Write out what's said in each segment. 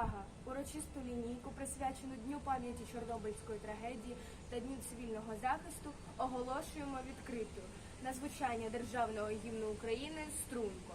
Увага! Урочисту лінійку, присвячену Дню пам'яті Чорнобильської трагедії та Дню цивільного захисту, оголошуємо відкритою на звучання державного гімну України струнко.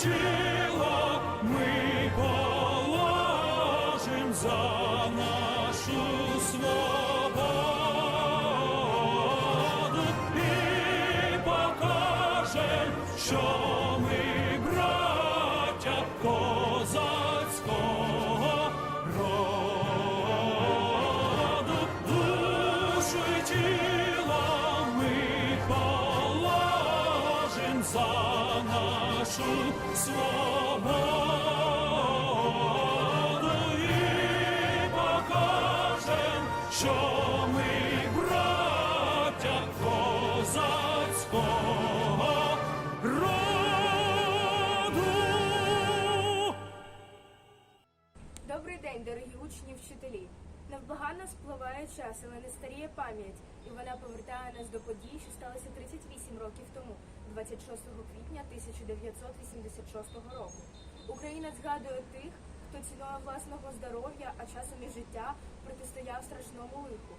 тіло ми положим за що ми браття козацького роду. Добрий день, дорогі учні вчителі. Невблаганно спливає час, але не старіє пам'ять, і вона повертає нас до подій, що сталося 38 років тому, 26 квітня 1986 року. Україна згадує тих, хто ціною власного здоров'я, а часом і життя протистояв страшному лиху.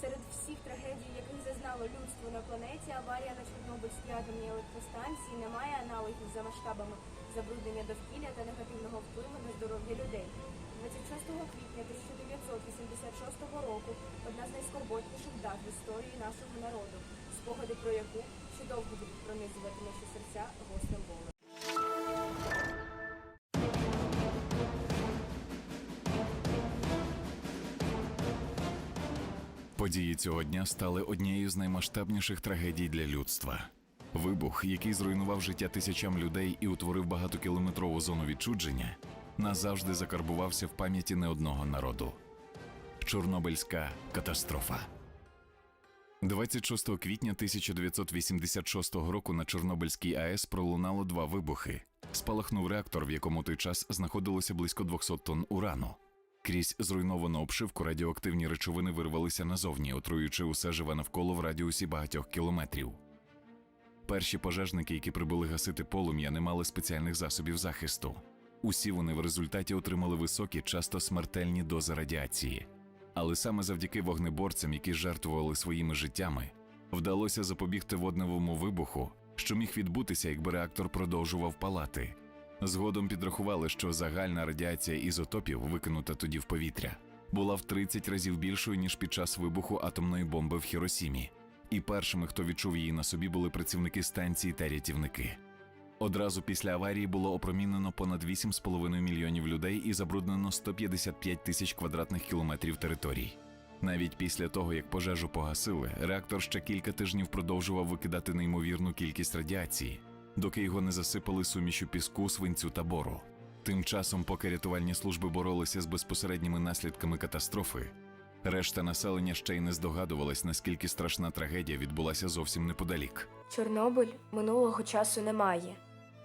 Серед всіх трагедій, яких зазнало людство на планеті, аварія на Чорнобильській атомній електростанції не має аналогів за масштабами забруднення довкілля та негативного впливу на здоров'я людей. 26 квітня 1986 року одна з найскорботніших дат в історії нашого народу, спогади про яку ще довго будуть пронизувати наші серця гострим болем. Події цього дня стали однією з наймасштабніших трагедій для людства. Вибух, який зруйнував життя тисячам людей і утворив багатокілометрову зону відчудження, назавжди закарбувався в пам'яті не одного народу. Чорнобильська катастрофа. 26 квітня 1986 року на Чорнобильській АЕС пролунало два вибухи. Спалахнув реактор, в якому той час знаходилося близько 200 тонн урану. Крізь зруйновану обшивку радіоактивні речовини вирвалися назовні, отруюючи усе живе навколо в радіусі багатьох кілометрів. Перші пожежники, які прибули гасити полум'я, не мали спеціальних засобів захисту. Усі вони в результаті отримали високі, часто смертельні дози радіації. Але саме завдяки вогнеборцям, які жертвували своїми життями, вдалося запобігти водневому вибуху, що міг відбутися, якби реактор продовжував палати. Згодом підрахували, що загальна радіація ізотопів, викинута тоді в повітря, була в 30 разів більшою ніж під час вибуху атомної бомби в Хіросімі. І першими, хто відчув її на собі, були працівники станції та рятівники. Одразу після аварії було опромінено понад 8,5 мільйонів людей і забруднено 155 тисяч квадратних кілометрів територій. Навіть після того, як пожежу погасили, реактор ще кілька тижнів продовжував викидати неймовірну кількість радіації, доки його не засипали сумішю піску, свинцю та бору. Тим часом, поки рятувальні служби боролися з безпосередніми наслідками катастрофи, решта населення ще й не здогадувалась, наскільки страшна трагедія відбулася зовсім неподалік. Чорнобиль минулого часу немає.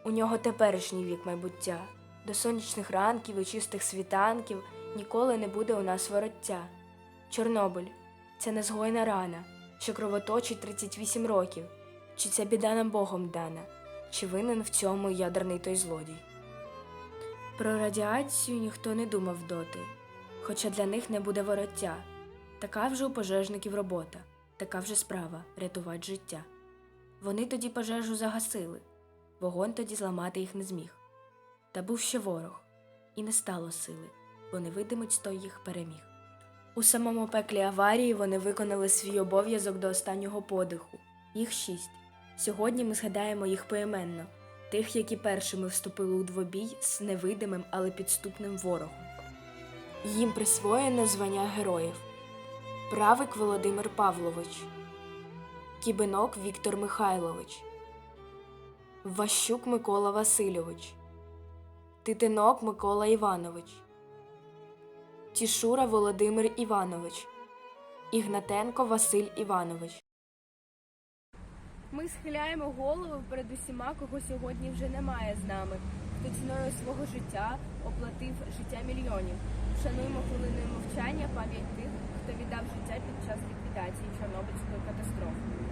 У нього теперішній вік майбуття. До сонячних ранків і чистих світанків ніколи не буде у нас вороття. Чорнобиль це незгойна рана, що кровоточить 38 років. Чи це біда нам Богом дана, чи винен в цьому ядерний той злодій? Про радіацію ніхто не думав доти, хоча для них не буде вороття. Така вже у пожежників робота, така вже справа рятувати життя. Вони тоді пожежу загасили, вогонь тоді зламати їх не зміг. Та був ще ворог, і не стало сили, бо невидимець той їх переміг. У самому пеклі аварії вони виконали свій обов'язок до останнього подиху, Їх шість. Сьогодні ми згадаємо їх поіменно, тих, які першими вступили у двобій з невидимим, але підступним ворогом. Їм присвоєно звання героїв. Правик Володимир Павлович, Кібинок Віктор Михайлович, Ващук Микола Васильович, Титинок Микола Іванович, Тішура Володимир Іванович, Ігнатенко Василь Іванович. Ми схиляємо голову перед усіма, кого сьогодні вже немає з нами, хто ціною свого життя оплатив життя мільйонів. Шануємо хвилиною мовчання пам'ять тих, хто віддав життя під час ліквідації Чорнобильської катастрофи.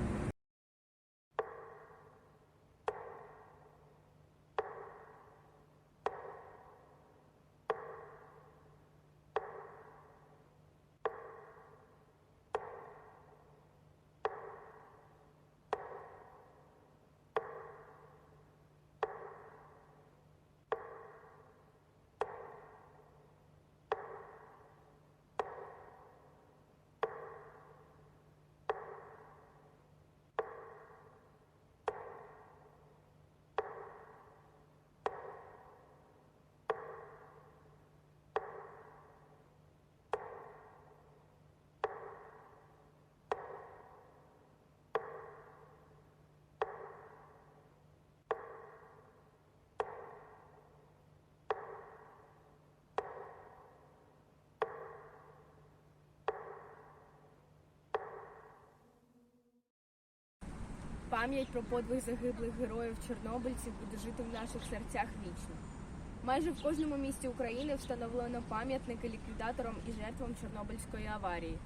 Пам'ять про подвиг загиблих героїв чорнобильців буде жити в наших серцях вічно. Майже в кожному місті України встановлено пам'ятники ліквідаторам і жертвам Чорнобильської аварії.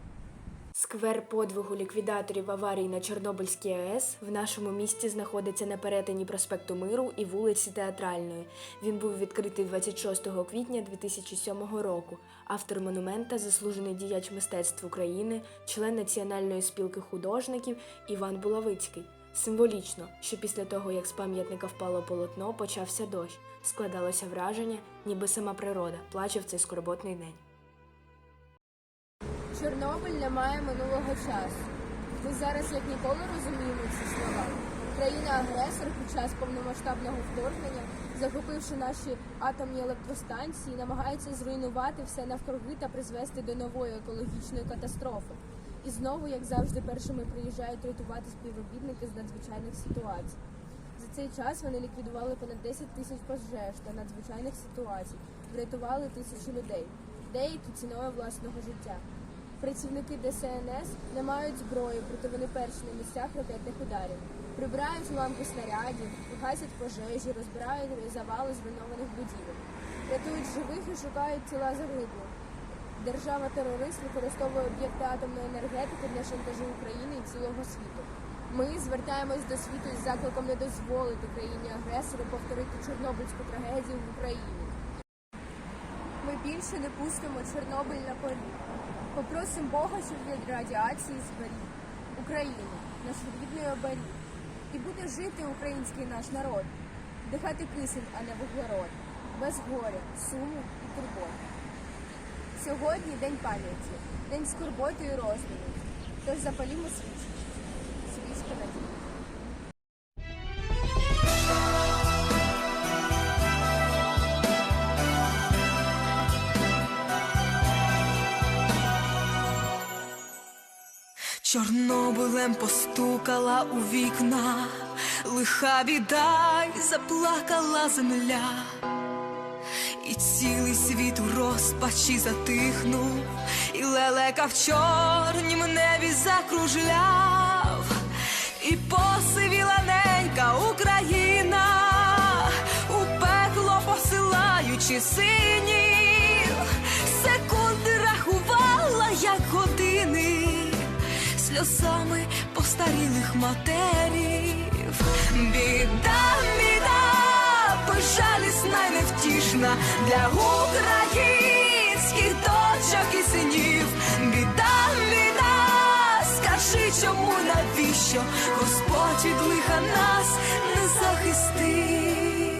Сквер подвигу ліквідаторів аварії на Чорнобильській АЕС в нашому місті знаходиться на перетині проспекту Миру і вулиці Театральної. Він був відкритий 26 квітня 2007 року. Автор монумента заслужений діяч мистецтв України, член Національної спілки художників Іван Булавицький. Символічно, що після того, як з пам'ятника впало полотно, почався дощ. Складалося враження, ніби сама природа плаче в цей скорботний день. Чорнобиль не має минулого часу. Ми зараз як ніколи розуміємо ці слова. Країна-агресор під час повномасштабного вторгнення, захопивши наші атомні електростанції, намагається зруйнувати все навкруги та призвести до нової екологічної катастрофи. І знову, як завжди, першими приїжджають рятувати співробітники з надзвичайних ситуацій. За цей час вони ліквідували понад 10 тисяч пожеж та надзвичайних ситуацій, врятували тисячі людей, деякі ціною власного життя. Працівники ДСНС не мають зброї, проте вони перші на місцях ракетних ударів. Прибирають уламки снарядів, гасять пожежі, розбирають завали зруйнованих будівель, рятують живих і шукають тіла загиблих. Держава-терорист використовує об'єкти атомної енергетики для шантажу України і цілого світу. Ми звертаємось до світу із закликом не дозволити країні-агресору повторити Чорнобильську трагедію в Україні. Ми більше не пустимо Чорнобиль на поріг. Попросимо Бога, щоб від радіації зберіг Україну, наш рідний оберіг. І буде жити український наш народ, дихати кисень, а не вуглерод, без горя, суму і турбот. Сьогодні день пам'яті, день скорботи і роздуму. Тож запалімо свічку, свічку надії. Чорнобилем постукала у вікна, лиха біда й заплакала земля, цілий світ у розпачі затихнув, і лелека в чорнім небі закружляв, і посивіла ненька Україна, у пекло посилаючи синів, секунди рахувала, як години сльозами постарілих матерів. Біда, невтішна для українських дочок і синів. Біда, біда, скажи, чому навіщо Господь від лиха нас не захистив.